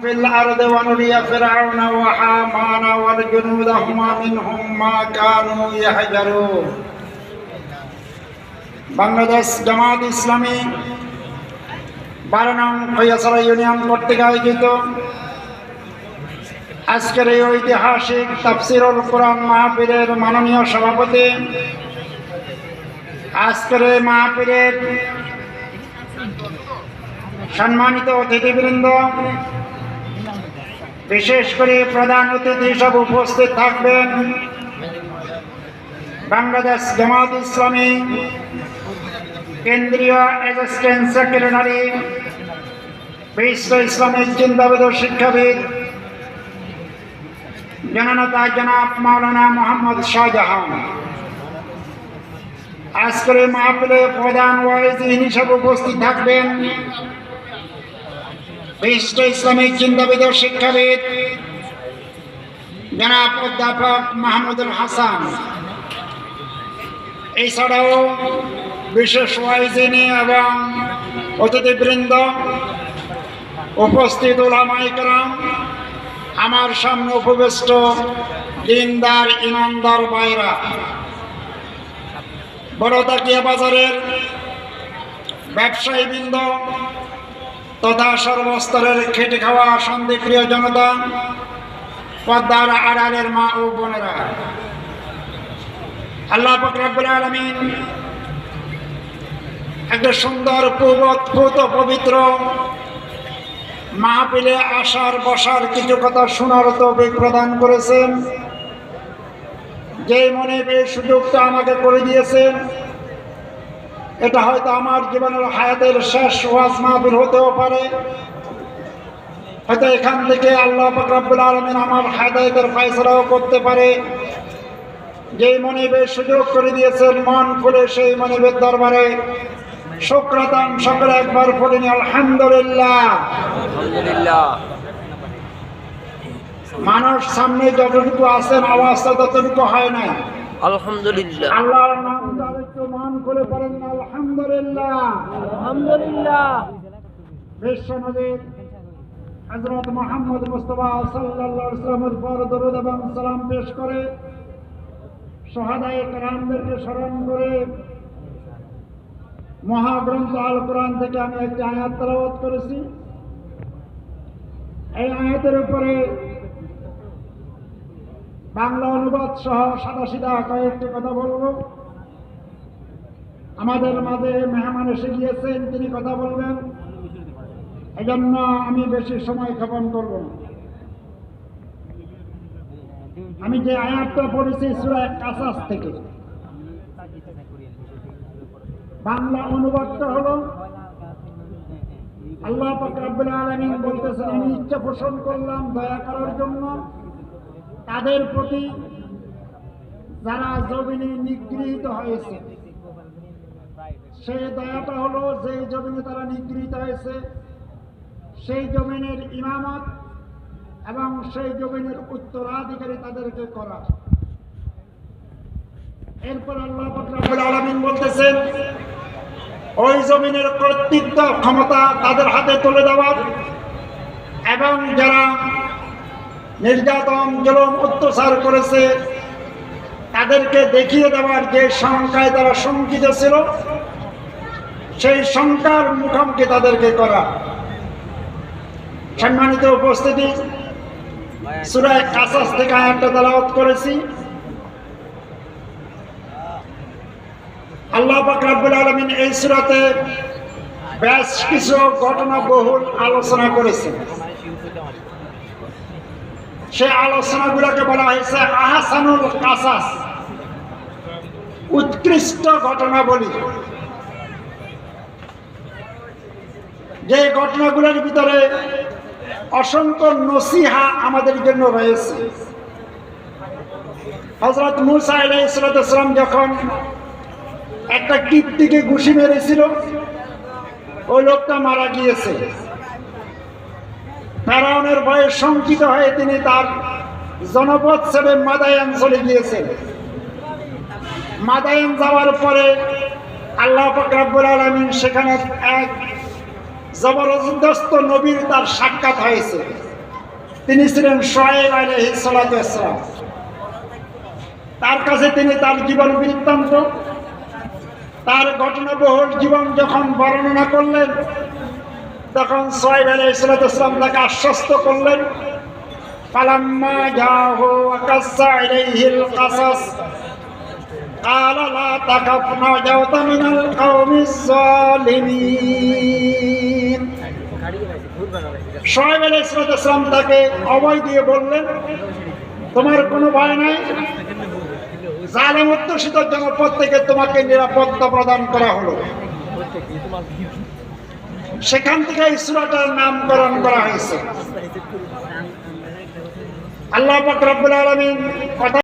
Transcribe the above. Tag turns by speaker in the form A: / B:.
A: في الأرض ونري فرعون وحامان والجنودهما منهم ما كانوا يحذرون বাংলাদেশ জামাত ইসলামী বারো নং ফৈয়াসরা ইউনিয়ন কর্তৃক আয়োজিত আজকের এই ঐতিহাসিক তাফসিরুল কোরআন মাহফিলের মাননীয় সভাপতি আজকের এই মাহফিলের সম্মানিত অতিথিবৃন্দ বিশেষ করে প্রধান অতিথি হিসাবে উপস্থিত থাকবেন বাংলাদেশ জামাত ইসলামী কেন্দ্রীয় অ্যাসিস্ট্যান্ট সেক্রেটারি বিশ্ব ইসলামিক চিন্তাবিদ শিক্ষাবিদ, জননেতা জনাব মাওলানা মোহাম্মদ শাহজাহান। আজকের মাহফিলে প্রধান ওয়াইজিন হিসেবে উপস্থিত থাকবেন বিশ্ব ইসলামিক চিন্তাবিদ শিক্ষাবিদ জনাব অধ্যাপক মাহমুদুল হাসান। এছাড়াও বিশেষ ওয়াইজিনী এবং অতিথিবৃন্দ উপস্থিত ওলামাইকরাম আমার সামনে উপবিষ্ট দিনদার ইমানদার বাইরা বড়তাকিয়া বাজারের ব্যবসায়ীবৃন্দ তথা সর্বস্তরের খেটে খাওয়া সন্ধিপ্রিয় জনতা, পদ্মার আড়ালের মা ও বোনেরা। আল্লাহ ফকরাবুল আলমিন একটা সুন্দর পূত পবিত্র মাহপিলে আসার বসার কিছু কথা শোনার তৌফিক প্রদান করেছেন। যে মনে এই সুযোগটা আমাকে করে দিয়েছেন এটা হয়তো আমার জীবনের হায়াতের শেষ ওয়াজ মাহফিল হতেও পারে। হয়তো এখান থেকে আল্লাহ ফকরাবুল আলমিন আমার হায়াতের ফয়সলাও করতে পারে। যেই মনিবের সুযোগ করে দিয়েছেন মন খুলে সেই মনিবের দরবারে শুক্রতান সকলে একবার পড়িনি আলহামদুলিল্লাহ।
B: আলহামদুলিল্লাহ।
A: মানুষ সামনে যতটুকু আছেন আওয়াজটা ততটুকু হয় নাই।
B: আলহামদুলিল্লাহ।
A: আল্লাহর নাম একটু মন পড়েন আলহামদুলিল্লাহ। মোহাম্মদ মুস্তফা পর দরুদ এবং সালাম পেশ করে সহাদায় কারামদেরকে স্মরণ করে মহাগ্রন্থ আল কোরআন থেকে আমি একটি আয়াত তেলাওয়াত করেছি। এই আয়াতের উপরে বাংলা অনুবাদ সহ সাদা সিধা কয়েকটি কথা বলব। আমাদের মাঝে মেহমান এসে গিয়েছেন, তিনি কথা বলবেন। এজন্য আমি বেশি সময় ক্ষেপণ করব আমি যে আয়াতটা পড়েছি, সুরা কাসাস থেকে। বাংলা অনুবাদটা হলো, আল্লাহ পাকাবুল আলমিন বলতেছেন, আমি ইচ্ছা পোষণ করলাম দয়া করার জন্য। তাদের প্রতি যারা জমিনে নিগৃহীত হয়েছে সেই দয়াটা হলো যে জমিনে তারা নিগৃহীত হয়েছে, সেই জমিনের ইমামত এবং সেই জমিনের উত্তরাধিকারী তাদেরকে করা। এরপর আল্লাহ আলামিন বলতেছেন, ওই জমিনের কর্তৃত্ব ক্ষমতা তাদের হাতে তুলে দেওয়ার এবং যারা নির্যাতন, জলম, অত্যাচার করেছে। তাদেরকে দেখিয়ে দেওয়ার যে সংখ্যায় তারা শঙ্কিত ছিল, সেই সংখ্যার মুখোমুখি তাদেরকে করা। সম্মানিত উপস্থিতি সুরায় কাসাস থেকে আয়াতটা তালাওয়াত করেছি। আল্লাহ পাক রাব্বুল আলামিন এই সূরাতে বেশ কিছু ঘটনা বহুল আলোচনা করেছেন। সে আলোচনাগুলোকে বলা হয়েছে আহসানুল কাসাস। উৎকৃষ্ট ঘটনা বলি যে ঘটনাগুলোর ভিতরে অসংখ্য নসিহা আমাদের জন্য রয়েছে। হজরত মুসা আলাইসালাম যখন একটা কীর্তিকে ঘুষি মেরেছিল, ওই লোকটা মারা গিয়েছে। ফেরাউনের ভয়ে শঙ্কিত হয়ে তিনি তার জনপদ ছেড়ে মাদায়ান চলে গিয়েছেন। মাদায়ান যাওয়ার পরে আল্লাহ ফকরাবুল আলমিন সেখানে এক জবরদস্ত নবীর তার সাক্ষাৎ হয়েছে। তিনি ছিলেন সোহেব আলহিসাম তার কাছে তিনি তার জীবন বৃত্তান্ত, তার ঘটনাবহুল জীবন যখন বর্ণনা করলেন তখন সোহেব আলহিসাম তাকে আশ্বস্ত করলেন ফালাম্মা জাহু আকাসা ইলাইহিল কাসাস قال لا تخف نجوت من القوم الظالمين সোহেব আলী ইসলাম তাকে অভয় দিয়ে বললেন তোমার কোনো ভয় নাই জালেম অধ্যুষিত জনপদ থেকে তোমাকে নিরাপত্তা প্রদান করা হলো সেখান থেকে এই সুরাটার নামকরণ করা হয়েছে। আল্লাহ পাক রব্বুল আলামিন কথা